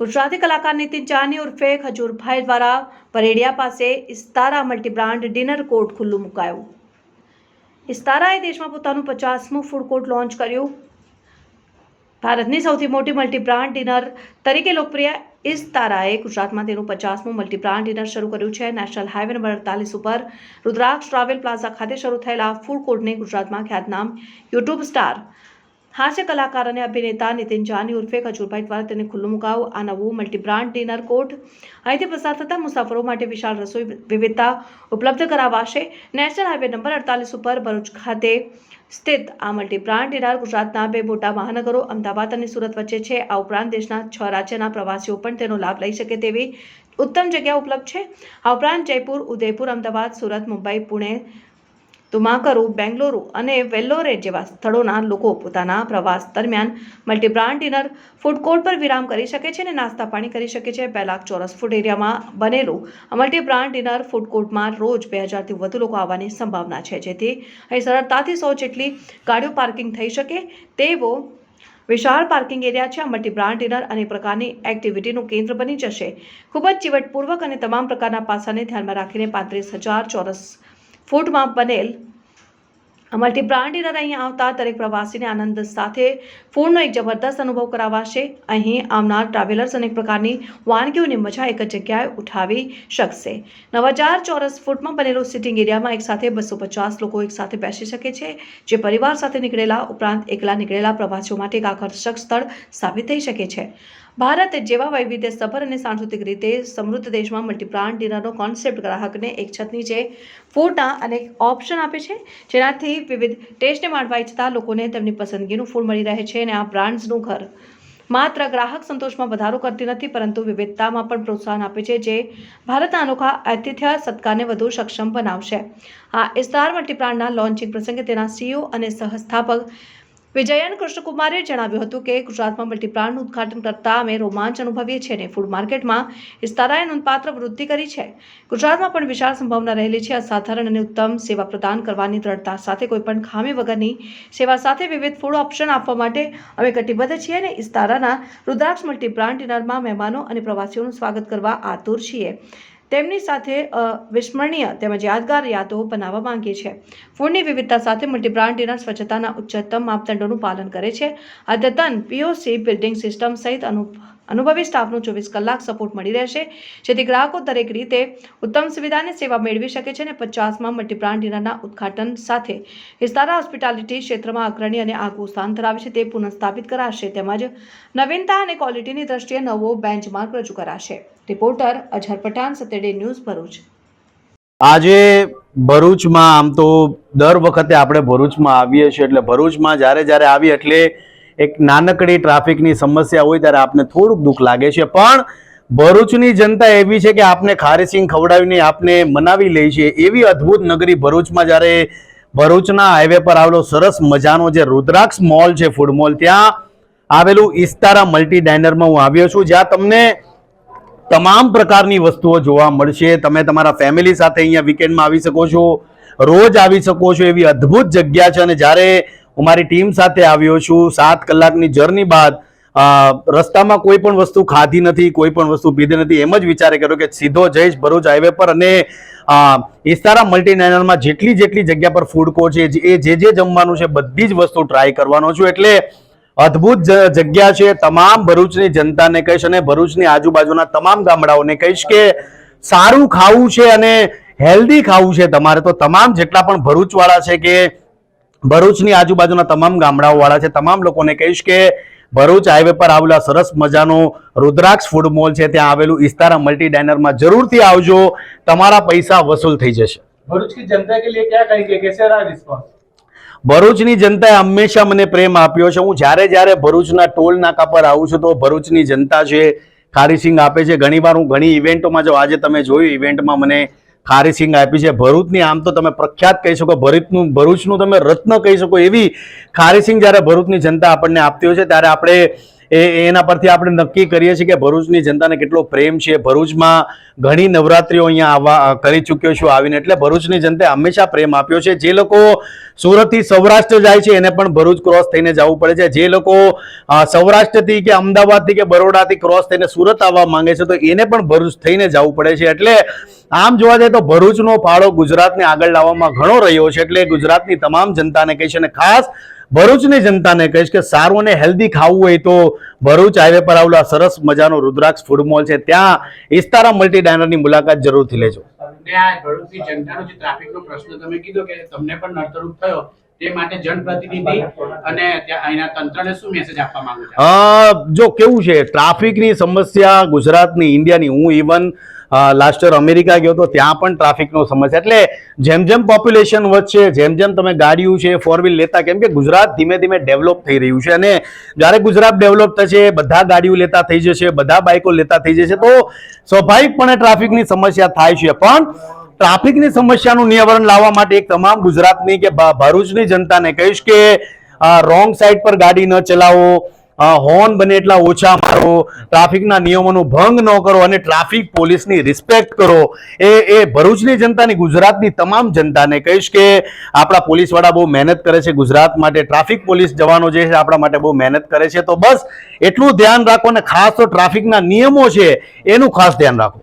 ગુજરાતી કલાકાર નીતિન ચાની ઉર્ફે ખજૂરભાઈ દ્વારા પરેડિયા પાસે ઇસ્તારા મલ્ટીબ્રાન્ડ ડિનર કોર્ટ ખુલ્લું મુકાયું. ઇસ્તારાએ દેશમાં પોતાનું પચાસમું ફૂડ કોર્ટ લોન્ચ કર્યું. ભારતની સૌથી મોટી મલ્ટીબ્રાન્ડ ડિનર તરીકે લોકપ્રિય ઇસ્તારાએ ગુજરાતમાં તેનું પચાસમું મલ્ટીબ્રાન્ડ ડિનર શરૂ કર્યું છે. નેશનલ હાઈવે નંબર અડતાલીસ ઉપર રુદ્રાક્ષ ટ્રાવેલ પ્લાઝા ખાતે શરૂ થયેલા ફૂડ કોર્ટને ગુજરાતમાં ખ્યાતનામ યુટ્યુબ સ્ટાર હાસ્ય કલાકાર અને અભિનેતા નીતિન જાની ઉર્ફે ખજૂરભાઈ દ્વારા તેને ખુલ્લું મુકાવું આ નવું મલ્ટીબ્રાન્ડ ડિનર કોર્ટ અહીંથી પસાર થતા મુસાફરો માટે વિશાળ રસોઈ વિવિધતા ઉપલબ્ધ કરાવાશે નેશનલ હાઈવે નંબર અડતાલીસ ઉપર ભરૂચ ખાતે સ્થિત આ મલ્ટીબ્રાન્ડ ડિનર ગુજરાતના બે મોટા મહાનગરો અમદાવાદ અને સુરત વચ્ચે છે આ ઉપરાંત દેશના છ રાજ્યના પ્રવાસીઓ પણ તેનો લાભ લઈ શકે તેવી ઉત્તમ જગ્યા ઉપલબ્ધ છે આ ઉપરાંત જયપુર ઉદયપુર અમદાવાદ સુરત મુંબઈ પુણે તુમાકરુ, બેંગલુરુ અને વેલ્લોરે જેવા સ્થળોના લોકો પોતાના પ્રવાસ દરમિયાન મલ્ટીબ્રાન્ડ ડિનર, ફૂડ કોર્ટ પર વિરામ કરી શકે છે અને નાસ્તા પાણી કરી શકે છે. બે લાખ ચોરસ ફૂટ એરિયામાં બનેલું મલ્ટીબ્રાન્ડ ડિનર ફૂડ કોર્ટમાં રોજ બે હજારથી વધુ લોકો આવવાની સંભાવના છે. જેથી અહીં સરળતાથી સો જેટલી ગાડીઓ પાર્કિંગ થઈ શકે તેવો વિશાળ પાર્કિંગ એરિયા છે મલ્ટી બ્રાન્ડ ડિનર અને પ્રકારની એક્ટિવિટીનું કેન્દ્ર બની જશે. ખૂબ જ ચીવટપૂર્વક અને તમામ પ્રકારના પાસાને ધ્યાનમાં રાખીને પાંત્રીસ હજાર ચોરસ ફૂટમાં બનેલ આ મલ્ટી બ્રાન્ડ ડિનર અહીં આવતા દરેક પ્રવાસીને આનંદ સાથે ફૂડનો એક જબરદસ્ત અનુભવ કરાવાશે. અહીં આવનાર ટ્રાવેલર્સ અનેક પ્રકારની વાનગીઓની મજા એક જ જગ્યાએ ઉઠાવી શકશે. નવ હજાર ચોરસ ફૂટમાં બનેલો સિટિંગ એરિયામાં એક સાથે બસો પચાસ લોકો એક સાથે બેસી શકે છે. જે પરિવાર સાથે નીકળેલા ઉપરાંત એકલા નીકળેલા પ્રવાસીઓ માટે એક આકર્ષક સ્થળ સાબિત થઈ શકે છે. ભારત જેવા વૈવિધ્યસભર અને સાંસ્કૃતિક રીતે સમૃદ્ધ દેશમાં મલ્ટીબ્રાન્ડ ડિનરનો કોન્સેપ્ટ ગ્રાહકને એક છત નીચે ફૂડના અનેક ઓપ્શન આપે છે, જેનાથી વિવિધ ટેસ્ટને માણવા ઇચ્છતા લોકોને તેમની પસંદગીનું ફૂડ મળી રહે છે અને આ બ્રાન્ડ્સનું ઘર. માત્ર ગ્રાહક સંતોષમાં વધારો કરતી નથી, પરંતુ વિવિધતામાં પણ પ્રોત્સાહન આપે છે, જે ભારતના અનોખા આતિથ્ય સત્કારને વધુ સક્ષમ બનાવશે. આ ઇસ્તાર મલ્ટીબ્રાન્ડના લોન્ચિંગ પ્રસંગે તેના સીઈઓ અને સહસ્થાપક વિજયન કૃષ્ણકુમારે જણાવ્યું હતું કે ગુજરાતમાં મલ્ટીબ્રાન્ડનું ઉદઘાટન કરતા અમે રોમાંચ અનુભવીએ છીએ અને ફૂડ માર્કેટમાં વિસ્તારાએ નોંધપાત્ર વૃદ્ધિ કરી છે. ગુજરાતમાં પણ વિશાળ સંભાવના રહેલી છે. અસાધારણ અને ઉત્તમ સેવા પ્રદાન કરવાની દ્રઢતા સાથે કોઈપણ ખામી વગરની સેવા સાથે વિવિધ ફૂડ ઓપ્શન આપવા માટે અમે કટિબદ્ધ છીએ અને ઇસ્તારાના રુદ્રાક્ષ મલ્ટીબ્રાન્ડ ડિનરમાં મહેમાનો અને પ્રવાસીઓનું સ્વાગત કરવા આતુર છીએ. તેમની સાથે વિસ્મરણીય તેમજ યાદગાર યાદો બનાવવા માંગીએ છીએ ફૂડની વિવિધતા સાથે મલ્ટીબ્રાન્ડ ડિનર સ્વચ્છતાના ઉચ્ચતમ માપદંડોનું પાલન કરે છે. અદ્યતન પીઓસી બિલ્ડિંગ સિસ્ટમ સહિત અનુ અનુભવી સ્ટાફનો ચોવીસ કલાક સપોર્ટ મળી રહેશે. જેથી ગ્રાહકો દરેક રીતે ઉત્તમ સુવિધાની સેવા મેળવી શકે છે અને પચાસમાં મલ્ટીબ્રાન્ડ ડિનરના ઉદઘાટન સાથે વિસ્તારા હોસ્પિટાલિટી ક્ષેત્રમાં અગ્રણી અને આગવું સ્થાન ધરાવે છે તે પુનઃસ્થાપિત કરાશે. તેમજ નવીનતા અને ક્વોલિટીની દ્રષ્ટિએ નવો બેન્ચમાર્ક રજૂ કરાશે. રિપોર્ટર અઝહર પઠાણ સતેડે ન્યૂઝ ભરૂચ. આજે ભરૂચમાં આમ તો દર વખતે આપણે ભરૂચમાં આવીએ છીએ. એટલે ભરૂચમાં જ્યારે જ્યારે આવીએ એટલે એક નાનકડી ટ્રાફિકની સમસ્યા હોય ત્યારે આપને થોડુંક દુઃખ લાગે છે. પણ ભરૂચની જનતા એવી છે કે આપને ખારીસિંગ ખવડાવીને આપને મનાવી લે છે. એવી અદ્ભુત નગરી ભરૂચમાં જ્યારે ભરૂચના હાઈવે પર આવેલો સરસ મજાનો જે રુદ્રાક્ષ મોલ છે ફૂડ મોલ ત્યાં આવેલું ઇસ્તારા મલ્ટી ડાઇનરમાં હું આવ્યો છું. જ્યાં તમને તમામ પ્રકારની વસ્તુઓ જોવા મળશે. તમે તમારા ફેમિલી સાથે અહીંયા વીકેન્ડમાં આવી શકો છો. રોજ આવી શકો છો એવી અદ્ભુત જગ્યા છે અને જ્યારે હું મારી ટીમ સાથે આવ્યો છું. સાત કલાકની જર્ની બાદ રસ્તામાં કોઈ પણ વસ્તુ ખાધી નથી, કોઈ પણ વસ્તુ પીધી નથી, એમ જ વિચારે કર્યો કે સીધો જઈશ ભરૂચ હાઈવે પર અને ઇસ્તારા મલ્ટી ડાઇનરમાં જેટલી જેટલી જગ્યા પર ફૂડ કોર્ટ છે એ જે જે જમવાનું છે, બધી જ વસ્તુ ટ્રાય કરવાનો છું. એટલે અદ્ભુત જગ્યા છે. તમામ ભરૂચની જનતાને કહીશ અને ભરૂચની આજુબાજુના તમામ ગામડાઓને કહીશ કે સારું ખાવું છે અને હેલ્ધી ખાવું છે તમારે. તો તમામ જેટલા પણ ભરૂચવાળા છે કે ભરૂચની આજુબાજુના તમામ ગામડાઓવાળા છે. તમામ લોકોને કહીશ કે ભરૂચ હાઈવે પર આવેલા સરસ મજાનો રુદ્રાક્ષ ફૂડ મોલ છે. ત્યાં આવેલું ઇસ્તારા મલ્ટી ડાઇનરમાં જરૂરથી આવજો. તમારા પૈસા વસૂલ થઈ જશે. ભરૂચની જનતા કે લિયે ક્યા કહેંગે કેસે રહા રિસ્પોન્સ ભરૂચની જનતાએ હંમેશા મને પ્રેમ આપ્યો છે. હું જ્યારે જ્યારે ભરૂચના ટોલ નાકા પર આવું છું તો ભરૂચની જનતા છે ખારી સિંગ આપે છે. ઘણીવાર હું ઘણી ઇવેન્ટોમાં જો આજે તમે જોયું ઇવેન્ટમાં મને ખારીસિંગ આપી છે. ભરૂચની આમ તો તમે પ્રખ્યાત કહી શકો, ભરૂચનું ભરૂચનું તમે રત્ન કહી શકો એવી ખારીસિંગ જ્યારે ભરૂચની જનતા આપણને આપતી હોય છે, ત્યારે આપણે એ, એના પરથી આપણે નક્કી કરીએ છીએ કે ભરૂચની જનતાને કેટલો પ્રેમ છે. ભરૂચમાં ઘણી નવરાત્રીઓ અહીંયા આવવા, કરી ચૂક્યો છું આવીને. એટલે ભરૂચની જનતાએ હંમેશા પ્રેમ આપ્યો છે. જે લોકો સુરતથી સૌરાષ્ટ્ર જાય છે, એને પણ ભરૂચ ક્રોસ થઈને જવું પડે છે. જે લોકો સૌરાષ્ટ્રથી કે અમદાવાદથી કે બરોડાથી ક્રોસ થઈને સુરત આવવા માંગે છે, તો એને પણ ભરૂચ થઈને જવું પડે છે. એટલે આમ જોવા જાય તો ભરૂચનો ફાળો ગુજરાતને આગળ લાવવામાં ઘણો રહ્યો છે એટલે ગુજરાતની તમામ જનતાને કહીશ અને ખાસ ભરૂચની જનતાને કહીશ કે સારું અને હેલ્ધી ખાવું હોય તો ભરૂચ હાઈવે પર આવેલો સરસ મજાનો રુદ્રાક્ષ ફૂડ મોલ છે. ત્યાં ઇસ્તારા મલ્ટી ડાયનરની મુલાકાત જરૂરથી લેજો. ભરૂચની જનતાનો જે ટ્રાફિકનો પ્રશ્ન તમે કીધો કે તમને પણ નડતરૂપ થયો તે જો કેવું છે, ટ્રાફિકની સમસ્યા ગુજરાતની, ઇન્ડિયાની. હું ઇવન લાસ્ટ યર અમેરિકા ગયો તો ત્યાં પણ ટ્રાફિકનો સમસ્યા. એટલે જેમ જેમ પોપ્યુલેશન વધશે, જેમ જેમ તમે ગાડીઓ છે ફોર વ્હીલ લેતા, કેમ કે ગુજરાત ધીમે ધીમે ડેવલપ થઈ રહ્યું છે. અને જ્યારે ગુજરાત ડેવલપ થશે, બધા ગાડીઓ લેતા થઈ જશે, બધા બાઇકો લેતા થઈ જશે, તો સ્વાભાવિકપણે ટ્રાફિકની સમસ્યા થાય છે. પણ ટ્રાફિકની સમસ્યાનું નિવારણ લાવવા માટે એક તમામ ગુજરાતની કે ભરૂચની જનતાને કહીશ કે રોંગ સાઈડ પર ગાડી ન ચલાવો હોર્ન બને એટલા ઓછા મારો, ટ્રાફિકના નિયમોનો ભંગ ન કરો અને ટ્રાફિક પોલીસની રિસ્પેક્ટ કરો. એ એ ભરૂચની જનતાની, ગુજરાતની તમામ જનતાને કહીશ કે, આપણા પોલીસવાળા બહુ મહેનત કરે છે ગુજરાત માટે, ટ્રાફિક પોલીસ જવાનો જે છે આપણા માટે બહુ મહેનત કરે છે. તો બસ, એટલું ધ્યાન રાખો અને ખાસ તો ટ્રાફિકના નિયમો છે, એનું ખાસ ધ્યાન રાખો.